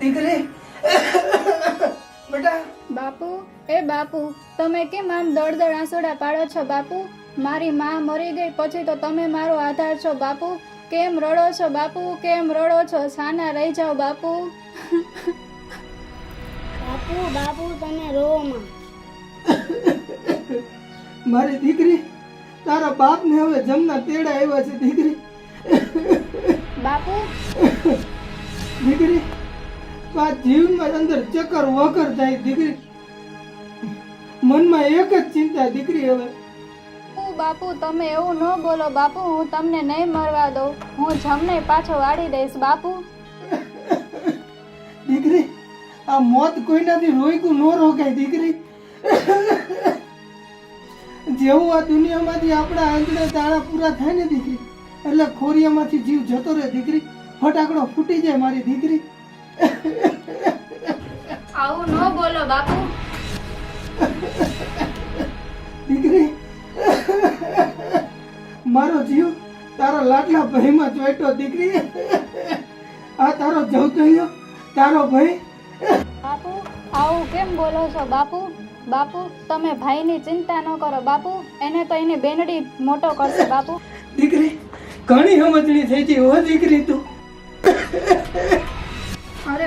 દીકરી. બેટા. બાપુ એ બાપુ તમે કેમ આમ દોડ દળ આંસુડા પાડો છો બાપુ? મારી માં મરી ગઈ પછી તો તમે મારો આધાર છો બાપુ? કેમ રડો છો બાપુ? કેમ રડો છો? સાના રહી જાઓ બાપુ. બાપુ બાપુ તમે રોમાં મારી દીકરી તારા બાપને હવે જમના તેડા આવ્યા છે દીકરી. બાપુ? દીકરી. આ જીવનમાં અંદર ચક્કર વકર થાય દીકરી. મનમાં એક જ ચિંતા દીકરી હવે. બાપુ બાપુ તમે એવું ન બોલો બાપુ હું તમને નહીં મરવા દઉં. હું જમને પાછો વાળી દઈશ બાપુ. દીકરી આ મોત કોઈનાથી રોઈકું ન રોકાય દીકરી. જેવું આ દુનિયામાંથી આપણા આંગણે તાળા પૂરા થાય ને દીકરી એટલે ખોરિયામાંથી જીવ જતો રહે દીકરી. ફટાકડો ફૂટી જાય મારી દીકરી. આવું ન બોલો બાપુ. દીકરી મારો જીવ તારા લાડલા ભાઈમાં જોઈતો દીકરી. આ તારો જવતૈયો તારો ભાઈ બાપુ આવું કેમ બોલો છો બાપુ? બાપુ તમે ભાઈની ચિંતા ન કરો બાપુ. એને તો એની બેનડી મોટો કરશે બાપુ. દીકરી ઘણી સમજણી થઈ ગઈ હો દીકરી તું.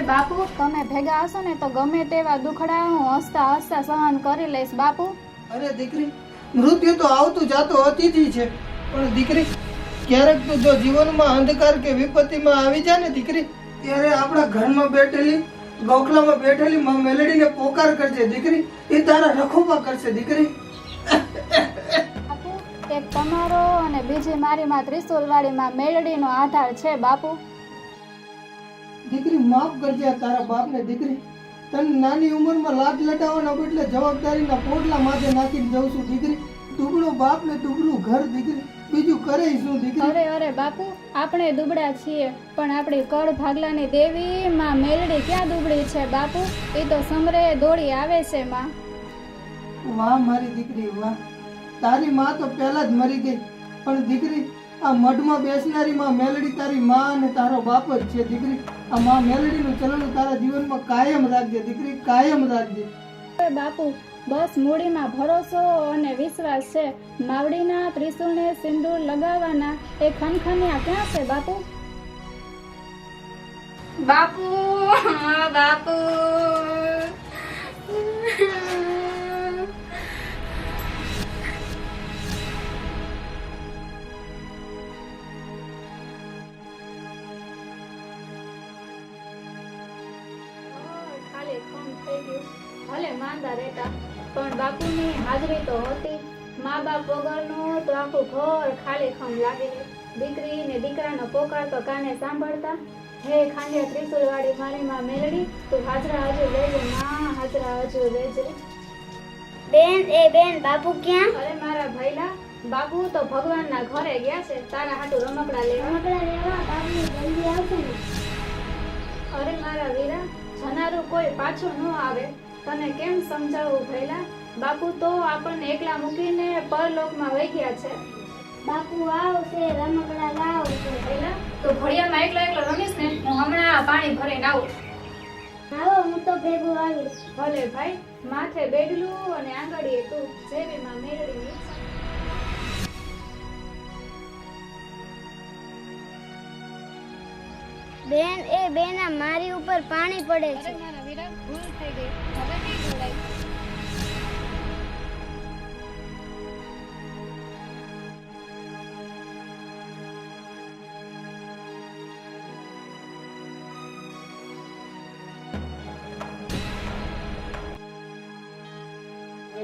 બાપુ તમે ભેગા હશો ને તો ગમે તેવા દુખડા હું હસતા હસતા સહન કરી લઈશ બાપુ. અરે દીકરી મૃત્યુ તો આવતું જાતું અતિથિ છે. પણ દીકરી ક્યારેક તો જો જીવનમાં અંધકાર કે વિપત્તિમાં આવી જાય ને દીકરી ત્યારે આપણા ઘરમાં બેઠેલી ગોખલામાં બેઠેલી માં મેલડીને પોકાર કરજે દીકરી. એ તારા રખોપા કરશે દીકરી. એક તમારો અને બીજી મારી માં ત્રિશુલવાળી માં મેલડીનો આધાર છે બાપુ. દીકરી માફ કરજે તારા બાપને દીકરી. તને નાની ઉંમરમાં લાડ લટાવવાના બદલે જવાબદારીના પોટલા માથે નાખીને જઉં છું દીકરી. દુબળો બાપ ને દુબળું ઘર દીકરી. બીજું કરે શું દીકરી? અરે અરે બાપુ આપણે દુબળા છીએ પણ આપણી કળ ભાગલાની દેવી માં મેલડી ક્યાં દુબળી છે બાપુ? એ તો સમરે દોડી આવે છે માં. વાહ મારી દીકરી વાહ. તારી માં તો પહેલા જ મરી ગઈ. પણ દીકરી આ મઢમાં બેસનારી માં મેલડી તારી માં અને તારો બાપ જ છે દીકરી. આ માં મેલડીનું ચલણ તારા જીવનમાં કાયમ રાખજે દીકરી કાયમ રાખજે. બાપુ બસ મૂડીમાં ભરોસો અને વિશ્વાસ છે. માવડીના ત્રિશુળને સિંદૂર લગાવવાના એ ખનખનિયા ક્યાં છે બાપુ? બાપુ બાપુ. ભલે માંદા રહેતા પણ બાપુની હાજરી તો હતી. મા બાપ વગરનું તો આખું ઘર ખાલી ખમ લાગે દીકરી ને દીકરાનો પોકાર તો કાને સાંભળતા? હે ખાંડિયા ત્રિશુલ વાળી મારી માં મેલડી તું હાજરા હજુ લેજે માં હાજરા હજુ લેજે બેન એ બેન બાપુ ક્યાં? અરે મારા ભાઈલા બાપુ તો ભગવાનના ઘરે ગયા છે તારા હાટુ રમકડા લેવા. રમકડા લેવા બાપુ જલ્દી આવશે અરે મારા વીરા જનારું કોઈ પાછું ન આવે. તને કેમ સમજાવવું ભૈલા બાપુ તો આપણને એકલા મૂકીને પરલોકમાં વહી ગયા છે. બાપુ આવશે રમકડા લાવશે ભૈલા તો ભળિયામાં એકલા એકલો રમીશ ને? હું હમણાં પાણી ભરીને આવું. આવો હું તો ભેગું આવીશ. ભલે ભાઈ માથે બેડલું અને આંગળીએ તું. જેવી માં બેન એ બેન મારી ઉપર પાણી પડે છે. ભૂલ થઈ ગઈ. હવે નહીં ઢોળાય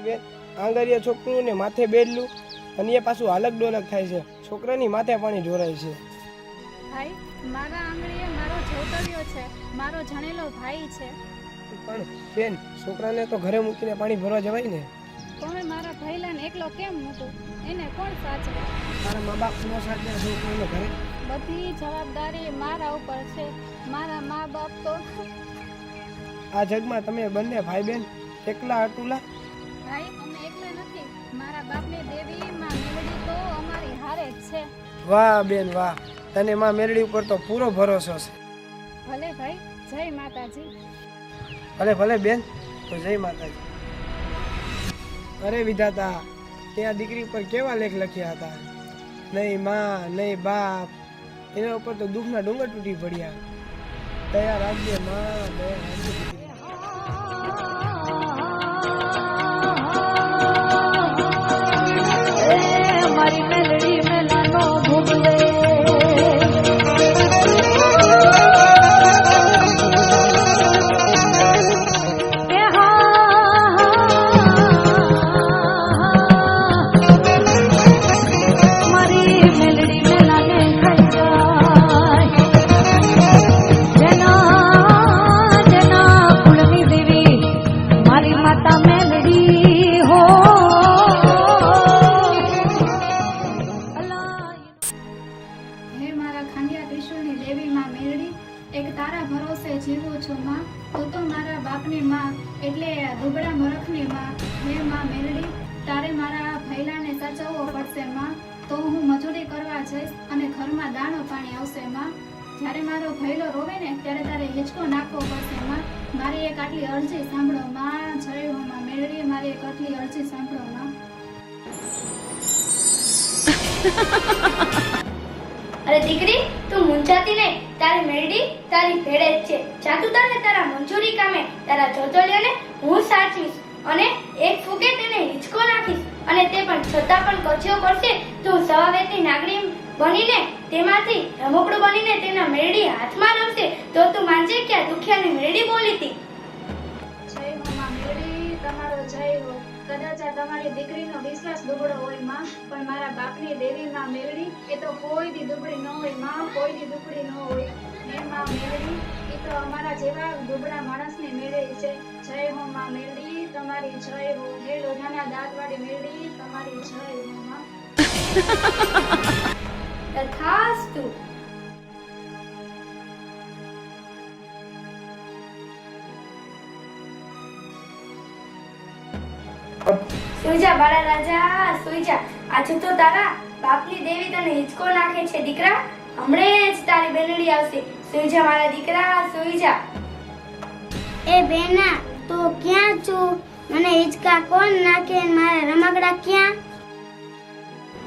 બેન આંગળીયા છોકરું ને માથે બેડલું અને એ પાછું હાલક ડોલક થાય છે. છોકરાની માથે પાણી ઢોરાય છે. ભાઈ મારા આંગળીએ જોતવ્યો છે મારો જણેલો ભાઈ છે. પણ બેન છોકરાને તો ઘરે મૂકીને પાણી ભરવા જવાય ને. તમે મારા ભૈલાને એકલો કેમ મૂકું? એને કોણ સાચવે? મારા મા બાપ નો સાથે છોકરાને ઘરે? બધી જવાબદારી મારા ઉપર છે. મારા મા બાપ તો આ જગમાં તમે બંને ભાઈ બેન એકલા અટુલા ભાઈ અમે એકલા નથી. મારા બાપની દેવી માં મેળડી તો અમારી હારે જ છે. વાહ બેન વાહ. તને માં મેરડી ઉપર તો પૂરો ભરોસો છે. ભલે ભાઈ, જય માતાજી. ભલે ભલે બેન, તો જય માતાજી. અરે વિધાતા, ત્યાં દીકરી ઉપર કેવા લેખ લખ્યા હતા? નહીં માં, નહીં બાપ, એના ઉપર તો દુઃખના ડુંગર તૂટી પડ્યા. દયા રાખજે માં, દયા પડશે માં, તો હું મજૂરી કરવા જઈશ અને ઘરમાં દાણો પાણી આવશે માં. જ્યારે મારો ભયલો રોવે ને, ત્યારે તારે હિંચકો નાખવો પડશે માં. મારી એક આટલી અરજી સાંભળો માં, જય હો માં મેરડી મારી એક આટલી અરજી સાંભળો માં. અરે દીકરી, તું મૂંઝાતી નહીં. તારી મેરડી તારી ભેડે જ છે. જાતું તારે તારા મંજૂરી કામે, તારા જોતોલિયાને હું સાચવીશ. અને એક ફૂકે તેને હિંચકો નાખીશ. અને તે પણ છતાં પણ કચ્યો કરશે. તું સવાવેતની નાગરી બનીને તેમાંથી રમકડું બનીને તેના મેરડી હાથમાં રમશે. તો તું માનજે કે આ દુખિયાની મેરડી બોલી હતી. જય હો માં મેરડી, તમારો જય હો. કદાચ આ તમારી દીકરીનો વિશ્વાસ દુબળો હોયમાં, પણ મારા બાપની દેવી માં મેરડી એ તો કોઈ દી દુબળી ન હોયમાં, કોઈ દી દુબળી ન હોય. હે માં મેરડી એ તો અમારા જેવા દુબળા માણસને મેળવી છે. જય હો માં મેરડી. તમારી જય હો. હે લોઢાના દાંતવાળી મેરડી તમારી જય હો માં. તથાસ્તુ સુઈજા બાળા રાજા સુઈજા. આજે તો તારા બાપની દેવી તને હિચકો નાખે છે દીકરા. હમણે જ તારી બેનડી આવશે. સુઈજા મારા દીકરા સુઈજા. એ બેના તો ક્યાં છું? મને હિંચકા કોણ નાખે મારા રમકડા ક્યાં?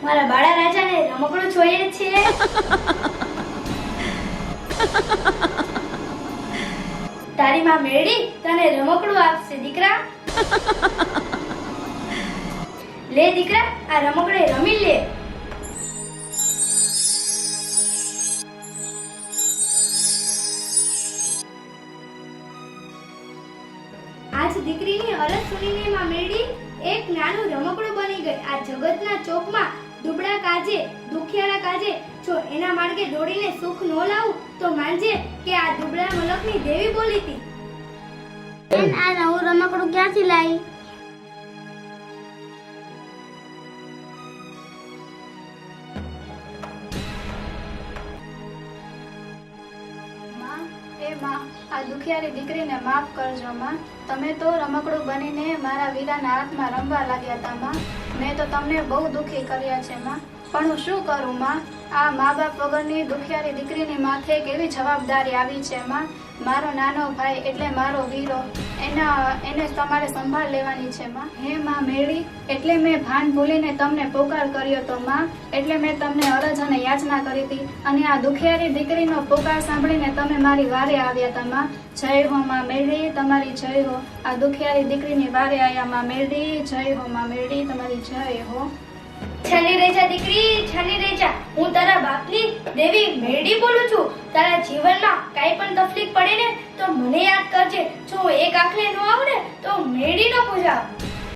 મારા બાળા રાજાને રમકડું જોઈએ છે. તારી માં મેળી તને રમકડું આપશે, દીકરા. લે દીકરા, આ રમકડે રમી લે. અરજ સુનીને મેળી એક નાનું રમકડું બની ગઈ. આ જગતના ચોકમાં દુબળા કાજે દુખિયાના કાજે, જો એના માર્ગે દોડીને સુખ ન લાવું, તો માનજે કે આ દુબળા મલકની દેવી બોલી હતી. આ નવું રમકડું ક્યાંથી લાવી? એ માં, આ દુખિયારી દીકરીને માફ કરજો માં. તમે તો રમકડું બનીને મારા વીરાના હાથમાં રમવા લાગ્યા હતા માં. મેં તો તમને બહુ દુઃખી કર્યા છે માં. પણ હું શું કરું માં? આ મા બાપ વગરની દુખિયારી દીકરીની માથે કેવી જવાબદારી આવી છે માં? મારો નાનો ભાઈ એટલે મારો વીરો, એના, એને તમારે સંભાળ લેવાની છે, માં. હે, માં મેળી, એટલે મેં ભાન ભૂલીને તમને પોકાર કર્યો તો, માં. એટલે મેં તમને અરજ અને યાચના કરી હતી. અને આ દુખિયારી દીકરીનો પોકાર સાંભળીને તમે મારી વારે આવ્યા હતા, માં. જય હો, માં મેળી, તમારી જય હો. આ દુખિયારી દીકરીની વારે આવ્યા માં મેળી, જય હો, માં મેળી, તમારી જય હો. છની રેજા દીકરી, છની રેજા, હું તારા બાપની દેવી મેરડી બોલું છું. તારા જીવનમાં કાંઈ પણ તકલીફ પડે ને તો મને યાદ કરજે. જો એક આખલે ન આવડે તો મેરડી નો પૂજા